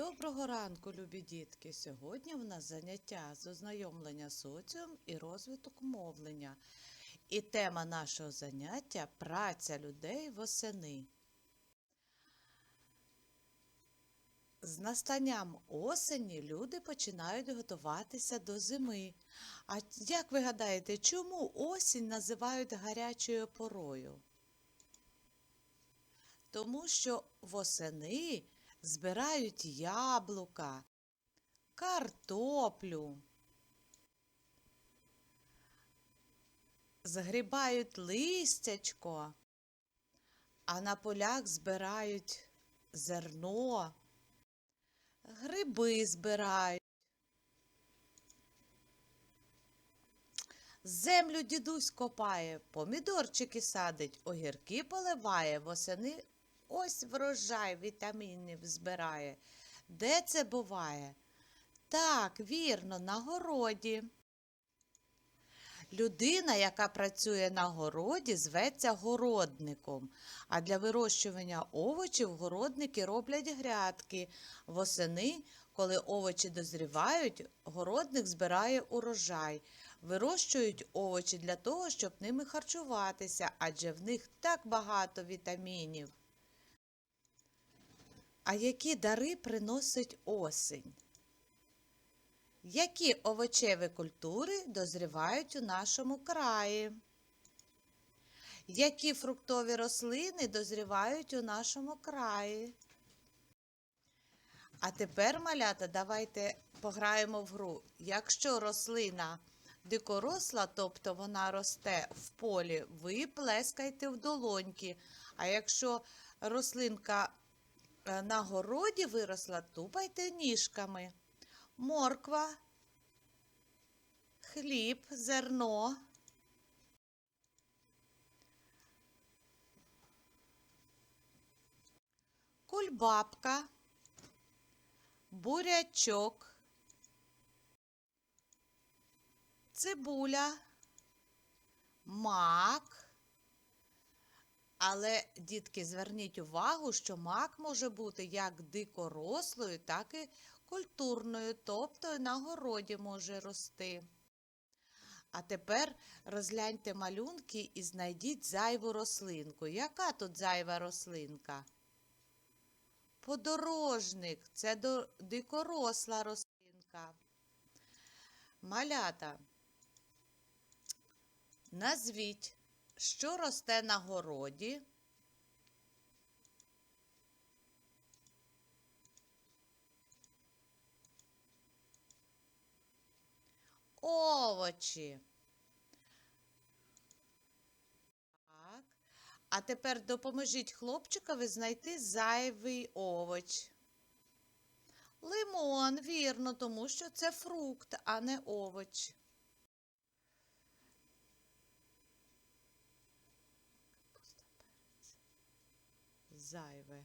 Доброго ранку, любі дітки! Сьогодні в нас заняття з ознайомлення соціум і розвиток мовлення. І тема нашого заняття праця людей восени. З настанням осені люди починають готуватися до зими. А як ви гадаєте, чому осінь називають гарячою порою? Тому що восени збирають яблука, картоплю, згрібають листячко, а на полях збирають зерно, гриби збирають. Землю дідусь копає, помідорчики садить, огірки поливає, восени ось врожай вітамінів збирає. Де це буває? Так, вірно, на городі. Людина, яка працює на городі, зветься городником. А для вирощування овочів городники роблять грядки. Восени, коли овочі дозрівають, городник збирає урожай. Вирощують овочі для того, щоб ними харчуватися, адже в них так багато вітамінів. А які дари приносить осінь? Які овочеві культури дозрівають у нашому краї? Які фруктові рослини дозрівають у нашому краї? А тепер, малята, давайте пограємо в гру. Якщо рослина дикоросла, тобто вона росте в полі, ви плескайте в долоньки. А якщо рослинка на городі виросла, тупайте ніжками. Морква, хліб, зерно. Кульбабка, бурячок, цибуля, мак. Але, дітки, зверніть увагу, що мак може бути як дикорослою, так і культурною, тобто на городі може рости. А тепер розгляньте малюнки і знайдіть зайву рослинку. Яка тут зайва рослинка? Подорожник це дикоросла рослинка. Малята. Назвіть, що росте на городі. Овочі. Так. А тепер допоможіть хлопчикові знайти зайвий овоч. Лимон, вірно, тому що це фрукт, а не овоч. Зайве.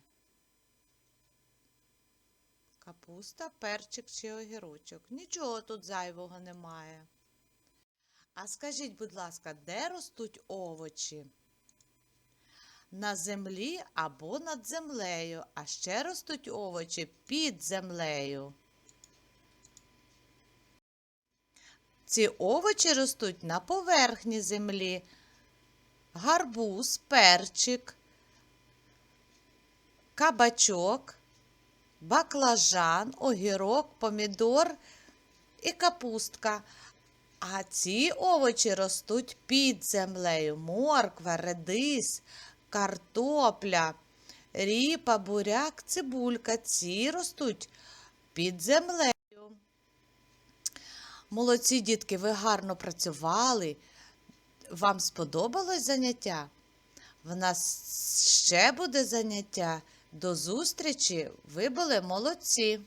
Капуста, перчик чи огірочок. Нічого тут зайвого немає. А скажіть, будь ласка, де ростуть овочі? На землі або над землею, а ще ростуть овочі під землею. Ці овочі ростуть на поверхні землі. Гарбуз, перчик, кабачок, баклажан, огірок, помідор і капустка. А ці овочі ростуть під землею. Морква, редис, картопля, ріпа, буряк, цибулька. Ці ростуть під землею. Молодці дітки, ви гарно працювали. Вам сподобалось заняття? В нас ще буде заняття. До зустрічі! Ви були молодці!